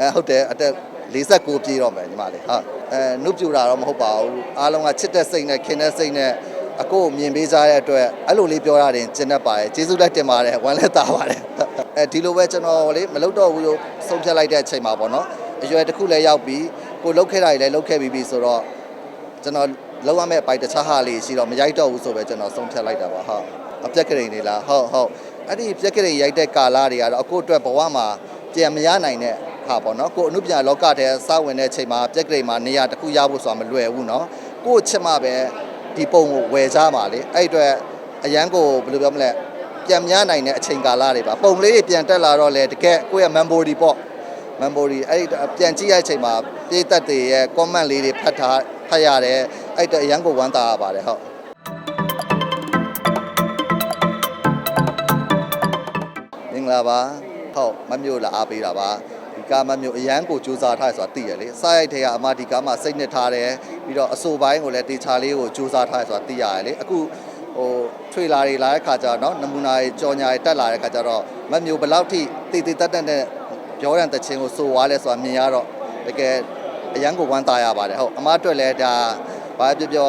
အဲဟုတ်တယ်အသက်49ပြည့်တော့မယ်ညီမလေးဟုတ်အဲနုပြူတာတော့မဟုတ်ပါဘူးအားလုံးကချစ်တဲ့စိတ်နဲ့ခင်တဲ့စိတ်နဲ့အကိုကိုမြင်ပေးကြတဲ့အတွက်အဲ့လိုလေးပြောရရင်ကျင်တတ်ပါတယ်ကျေးဇူးလက်တင်ပါတယ်ဝမ်းလက်သားပါတယ်အဲဒီလိုပဲကျွန်တော်လေမလုပ်တော့ဘူးလို့ဆုံးဖြတ်လိုက်တဲ့အချိန်မှာပေါ့နော်အရွယ်တစ်ခုလည်းရောက်ပြီးကိုလုတ်ခဲ့တာတွေလည်းလုတ်ခဲ့ပြီးပြီဆိုတော့ကျွန်တော်လောက်ရမယ့်အပိုက်တခြားဟာလေးရှိတော့မရိုက်တော့ဘူးဆိုပဲကျွန်တော်ဆုံးဖြတ်လိုက်တာပါဟုတ်အပြက်ကလေးနေလားဟုတ်ဟုတ်အဲ့ဒီပြက်ကလေးရိုက်တဲ့ကာလာတွေကတော့အကိုအတွက်ဘဝမှာပြန်မရနိုင်တဲ့ ဟာပေါ့နော်ကိုအနုပညာလောကထဲစဝင်တဲ့အချိန်မှာပြက်ကလေးမှာနေရာတစ်ခုရဖို့ဆိုတာမလွယ်ဘူးနော်ကို့ချစ်မှပဲဒီပုံကိုဝယ်ကြမှာလေအဲ့အတွက်အရန်ကိုဘယ်လိုပြောမလဲပြန်မရနိုင်တဲ့အချိန်ကာလတွေပါပုံလေးတွေပြန်တက်လာတော့လေတကယ်ကိုယ့်ရဲ့ memory ပေါ့ memory အဲ့ဒီပြန်ကြည့်ရတဲ့အချိန်မှာပြည်သက်တွေရဲ့ comment လေးတွေဖတ်ထားဖတ်ရတယ်အဲ့တော့အရန်ကိုဝမ်းသာရပါတယ်ဟုတ်မင်္ဂလာပါဟုတ်မမျိုးလာအားပေးတာပါဒီ ကားမမျိုးအရန်ကိုစူးစမ်းထားရဆိုတာသိရလေစားရိုက်တဲ့ကအမဒီကားမှာစိတ်နှစ်ထားတယ်ပြီးတော့အဆိုပိုင်းကိုလည်းတေချာလေးကိုစူးစမ်းထားရဆိုတာသိရတယ်လေအခုဟိုထွေလာတွေလာတဲ့ခါကျတော့နော်နမူနာတွေကြော်ညာတွေတက်လာတဲ့ခါကျတော့မမျိုးဘယ်လောက်ထိတည်တည်တက်တက်နဲ့ပြောရန်တခြင်းကိုစိုးွားလဲဆိုတာမြင်ရတော့တကယ်အရန်ကိုဝမ်းသာရပါတယ်ဟုတ်အမအတွက်လည်းဒါဘာပြောပြော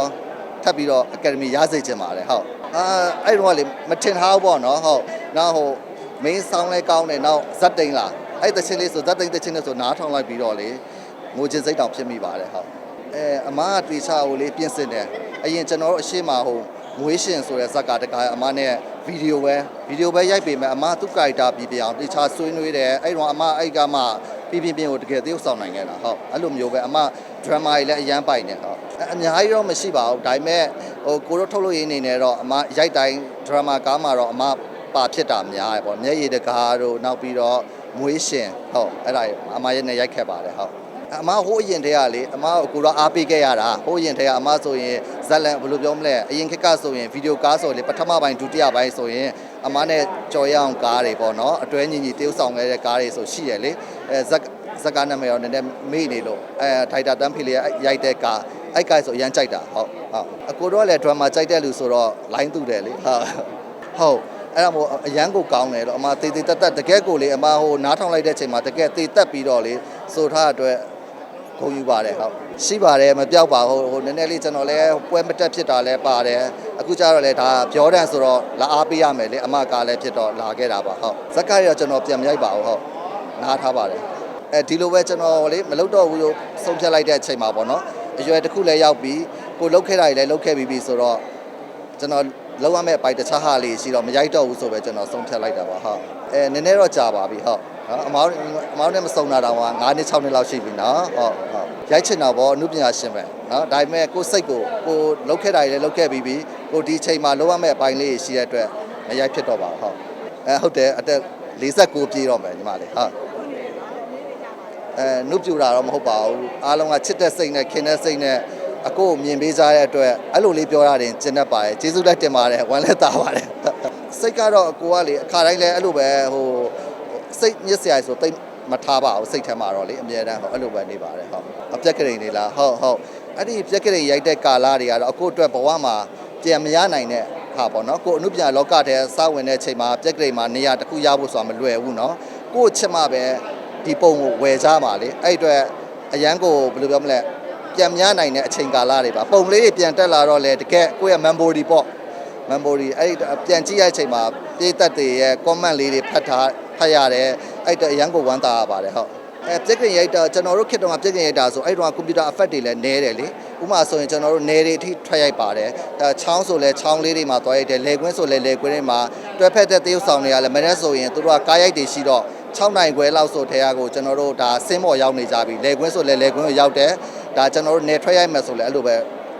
ထပ်ပြီးတော့အကယ်ဒမီရစေချင်ပါတယ်ဟုတ်အာအဲ့တော့လေမထင်ထားဘူးပေါ့နော်ဟုတ်နောက်ဟို main sound လဲကောင်းတယ်နောက်ဇက်တိန်လာ အဲ့တချင်းလေးဆိုဇက်တိန်တချင်းလေးဆိုနားထောင်လိုက်ပြီးတော့လေငိုချင်းစိတ်တောင်ဖြစ်မိပါတယ်ဟုတ်အဲအမားကတေချာကိုလေးပြင်ဆင်တယ်အရင်ကျွန်တော်တို့အရှိမဟိုငွေရှင်ဆိုတဲ့ဇက်ကတကားအမားနဲ့ဗီဒီယိုပဲဗီဒီယိုပဲရိုက်ပေမဲ့အမားသူ့ကာရီတာပြပြအောင်တေချာဆွေးနွေးတယ်အဲ့တော့အမားအဲ့ကမှပြပြပြကိုတကယ်သေုပ်ဆောင်နိုင်ခဲ့တာဟုတ်အဲ့လိုမျိုးပဲအမားဒရမာကြီးလည်းအရန်ပိုင်နေဟုတ်အများကြီးတော့မရှိပါဘူးဒါပေမဲ့ဟိုကိုတို့ထုတ်လို့ရင်းနေနေတော့အမားရိုက်တိုင်းဒရမာကားမှာတော့အမားပါဖြစ်တာများတယ်ပေါ့မျက်ရည်တကားတို့နောက်ပြီးတော့ မွေးရှင်ဟုတ်အဲ့ဒါအမရဲ့နဲ့ရိုက်ခဲ့ပါတယ်ဟုတ်အမဟိုးအရင်တည်းကလေအမကိုတော့အားပေးခဲ့ရတာဟိုးအရင်တည်းကအမဆိုရင်ဇက်လန်ဘယ်လိုပြောမလဲအရင်ခက်ကဆိုရင်ဗီဒီယိုကားဆိုလေပထမပိုင်းဒုတိယပိုင်းဆိုရင်အမနဲ့ကြော်ရအောင်ကားတွေပေါ့နော်အတွဲညီညီတေးဥဆောင်ခဲ့တဲ့ကားတွေဆိုရှိရလေအဲဇက်ဇက်ကားနာမည်ရောနည်းနည်းမေ့နေလို့အဲထိုက်တာတန်းဖီလေးရိုက်တဲ့ကားအဲ့ကားဆိုအရန်ကြိုက်တာဟုတ်ဟုတ်အကိုတော့လည်းဒရမာကြိုက်တဲ့လူဆိုတော့ line တူတယ်လေဟုတ်ဟုတ် အဲ့ဒါမို့အရန်ကိုကောင်းတယ်တော့အမတေးသေးတက်တက်တကယ်ကိုလေအမဟိုနားထောင်လိုက်တဲ့ချိန်မှာတကယ်တေးတက်ပြီးတော့လေဆိုထားအတွက်ဂုဏ်ယူပါတယ်ဟုတ်ရှိပါတယ်မပြောက်ပါဘူးဟိုနည်းနည်းလေးကျွန်တော်လည်းပွဲမတက်ဖြစ်တာလည်းပါတယ်အခုကျတော့လေဒါပြောတန်ဆိုတော့လာအားပေးရမယ်လေအမကားလည်းဖြစ်တော့လာခဲ့တာပါဟုတ်ဇက်ကားရကျွန်တော်ပြန်မရိုက်ပါဘူးဟုတ်နားထားပါတယ်အဲဒီလိုပဲကျွန်တော်လေမလုပ်တော့ဘူးလို့ဆုံးဖြတ်လိုက်တဲ့အချိန်မှာပေါ့နော်အရွယ်တစ်ခုလည်းရောက်ပြီးကိုလုတ်ခဲ့တာတွေလည်းလုတ်ခဲ့ပြီးပြီဆိုတော့ကျွန်တော် လောက်ရမယ့်အပိုက်တခြားဟာလေးရှိတော့မရိုက်တော့ဘူးဆိုပဲကျွန်တော်ဆုံးဖြတ်လိုက်တာပါဟုတ်အဲနည်းနည်းတော့ကြာပါပြီဟုတ်နော်အမောင်းအမောင်းနဲ့မစုံတာတော့9နှစ်6နှစ်လောက်ရှိပြီနော်ဟုတ်ဟုတ်ရိုက်ချင်တာပေါ့အမှုပညာရှင်ပဲနော်ဒါပေမဲ့ကိုယ်စိတ်ကိုကိုလောက်ခဲ့တာတွေလည်းလောက်ခဲ့ပြီးပြီကိုဒီချိန်မှာလောက်ရမယ့်အပိုင်းလေးရှိတဲ့အတွက်မရိုက်ဖြစ်တော့ပါဘူးဟုတ်အဲဟုတ်တယ်အသက်49ပြည့်တော့မယ်ညီမလေးဟုတ်အဲနုပြူတာတော့မဟုတ်ပါဘူးအားလုံးကချစ်တဲ့စိတ်နဲ့ခင်တဲ့စိတ်နဲ့ အကိုကိုမြင်ပေးကြတဲ့အတွက်အဲ့လိုလေးပြောရရင်ကျင်တတ်ပါတယ်ကျေးဇူးလက်တင်ပါတယ်ဝမ်းလက်သားပါတယ်စိတ်ကတော့အကိုကလေအခါတိုင်းလဲအဲ့လိုပဲဟိုစိတ်ညစ်စရာဆိုတိတ်မထားပါဘူးစိတ်ထဲမှာတော့လေအမြဲတမ်းဟောအဲ့လိုပဲနေပါတယ်ဟုတ်အပြက်ကလေးနေလားဟုတ်ဟုတ်အဲ့ဒီပြက်ကလေးရိုက်တဲ့ကာလာတွေကတော့အကိုအတွက်ဘဝမှာပြန်မရနိုင်တဲ့ဟာပေါ့နော်ကိုအမှုပညာလောကထဲစဝင်တဲ့အချိန်မှာပြက်ကလေးမှာနေရာတစ်ခုရဖို့ဆိုတာမလွယ်ဘူးနော်ကို့ချစ်မှပဲဒီပုံကိုဝယ်ကြမှာလေအဲ့အတွက်အရန်ကိုဘယ်လိုပြောမလဲ ပြန်မရနိုင်တဲ့အချိန်ကာလတွေပါပုံလေးတွေပြန်တက်လာတော့လေတကယ်ကိုယ့်ရဲ့ memory ပေါ့ memory အဲ့ဒီပြန်ကြည့်ရတဲ့အချိန်မှာပြည်သက်တွေရဲ့ comment လေးတွေဖတ်ထားဖတ်ရတယ်အဲ့တော့အရန်ကိုဝမ်းသာရပါတယ်ဟုတ်အဲပြက်ကင်ရိုက်တာကျွန်တော်တို့ခေတ်တုန်းကပြက်ကင်ရိုက်တာဆိုအဲ့တုန်းကကွန်ပျူတာ effect တွေလည်းနည်းတယ်လေဥပမာဆိုရင်ကျွန်တော်တို့နယ်တွေအထိထွက်ရိုက်ပါတယ်အဲချောင်းဆိုလဲချောင်းလေးတွေမှာတွားရိုက်တယ်လေကွင်းဆိုလဲလေကွင်းတွေမှာတွဲဖက်တဲ့သေုပ်ဆောင်တွေကလည်းမနေ့ဆိုရင်တို့ကကားရိုက်တွေရှိတော့6နိုင်ခွဲလောက်ဆိုထဲကကိုကျွန်တော်တို့ဒါဆင်းမော်ရောက်နေကြပြီလေကွင်းဆိုလဲလေကွင်းကိုရောက်တယ် ဒါကျွန်တော်တို့နယ်ထွက်ရိုက်မယ်ဆိုလဲအဲ့လိုပဲ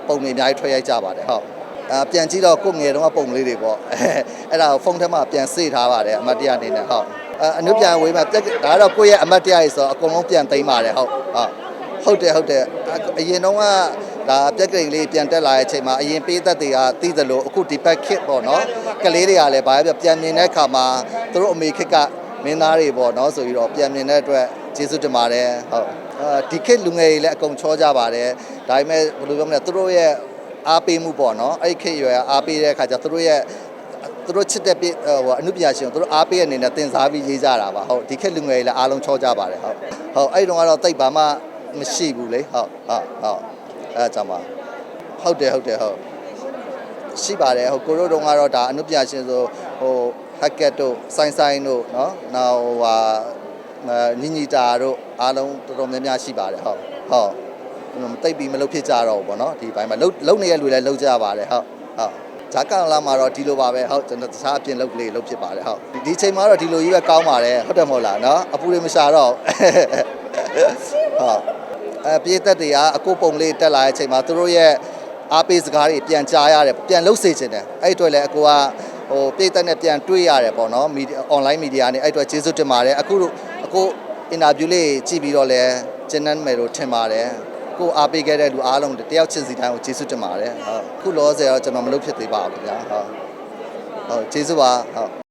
ပုံတွေအများကြီးထွက်ရိုက်ကြပါတယ်ဟုတ်အာပြန်ကြည့်တော့ကိုယ်ငယ်တုန်းကပုံလေးတွေပေါ့အဲအဲ့ဒါကိုဖုန်းထဲမှာပြန်စေ့ထားပါတယ်အမတ်တရအနေနဲ့ဟုတ်အအနုပြန်ဝေးမှာပြက်ဒါကတော့ကိုယ့်ရဲ့အမတ်တရကြီးဆိုတော့အကုန်လုံးပြန်သိမ်းပါတယ်ဟုတ်ဟုတ်ဟုတ်တယ်ဟုတ်တယ်အအရင်တုန်းကဒါပြက်ကလေးလေးပြန်တက်လာတဲ့အချိန်မှာအရင်ပေးသက်တွေကသိသလိုအခုဒီဘက်ခစ်ပေါ့နော်ကလေးတွေကလည်းဘာပဲပြန်မြင်တဲ့အခါမှာသူတို့အမေခစ်ကမင်းသားတွေပေါ့နော်ဆိုပြီးတော့ပြန်မြင်တဲ့အတွက်ကျေးဇူးတင်ပါတယ်ဟုတ်အာ ဒီခစ်လူငယ်တွေလည်းအကုန်ချောကြပါတယ်ဒါပေမဲ့ဘယ်လိုပြောမလဲသူတို့ရဲ့ အားပေးမှုပေါ့နော်အဲ့ဒီခေတ်ရွယ်အားပေးတဲ့အခါကျသူတို့ရဲ့ သူတို့ချစ်တဲ့ပြဟိုအမှုပညာရှင်ကိုသူတို့အားပေးတဲ့အနေနဲ့တင်စားပြီးရေးကြတာပါဟုတ်ဒီခက်လူငယ်တွေလည်းအားလုံးချောကြပါတယ်ဟုတ်ဟုတ်အဲ့တုန်းကတော့တိတ်ပါမှမရှိဘူးလေဟုတ်ဟုတ်ဟုတ်အဲ့ဒါကြောင့်ပါဟုတ်တယ်ဟုတ်တယ်ဟုတ်ရှိပါတယ်ဟိုကိုတို့တုန်းကတော့ဒါအမှုပညာရှင်ဆိုဟိုဟက်ကက်တို့ဆိုင်းဆိုင်းတို့เนาะနောက်ဟိုဟာ ညီညီတာတို့အားလုံးတော်တော်များများရှိပါတယ်ဟုတ်ဟုတ်တိတ်ပြီးမလုပ်ဖြစ်ကြတော့ဘူးပေါ့နော်ဒီဘိုင်းမှာလုံလုံနေတဲ့လူလည်းလုံကြပါတယ်ဟုတ်ဟုတ်ဂျာကန်လာမှာတော့ဒီလိုပါပဲဟုတ်ကျွန်တော်တခြားအပြင်လုပ်ကလေးလုပ်ဖြစ်ပါတယ်ဟုတ်ဒီဒီချိန်မှာတော့ဒီလိုကြီးပဲကောင်းပါတယ်ဟုတ်တယ်မဟုတ်လားနော်အပူတွေမရှာတော့ဟုတ်အဲပြေးသက်တွေကအကိုပုံလေးတက်လာတဲ့အချိန်မှာသူတို့ရဲ့အားပေးစကားတွေပြန်ကြားရတယ်ပြန်လှုပ်စေချင်တယ်အဲ့အတွက်လည်းအကိုကဟိုပြေးသက်နဲ့ပြန်တွေးရတယ်ပေါ့နော်မီဒီအွန်လိုင်းမီဒီယာနဲ့အဲ့အတွက်ကျေးဇူးတင်ပါတယ်အခုအ ကိုအင်တာဗျူးလေးကြည့်ပြီးတော့လဲကျင်းနှမ်းမယ်လို့ထင်ပါတယ်ကိုအားပေးခဲ့တဲ့လူအားလုံးတယောက်ချင်းစီတိုင်းကိုကျေးဇူးတင်ပါတယ်ဟုတ်အခုလောဆယ်တော့ကျွန်တော်မလုပ်ဖြစ်သေးပါဘူးခင်ဗျာဟုတ်ဟုတ်ကျေးဇူးပါဟုတ်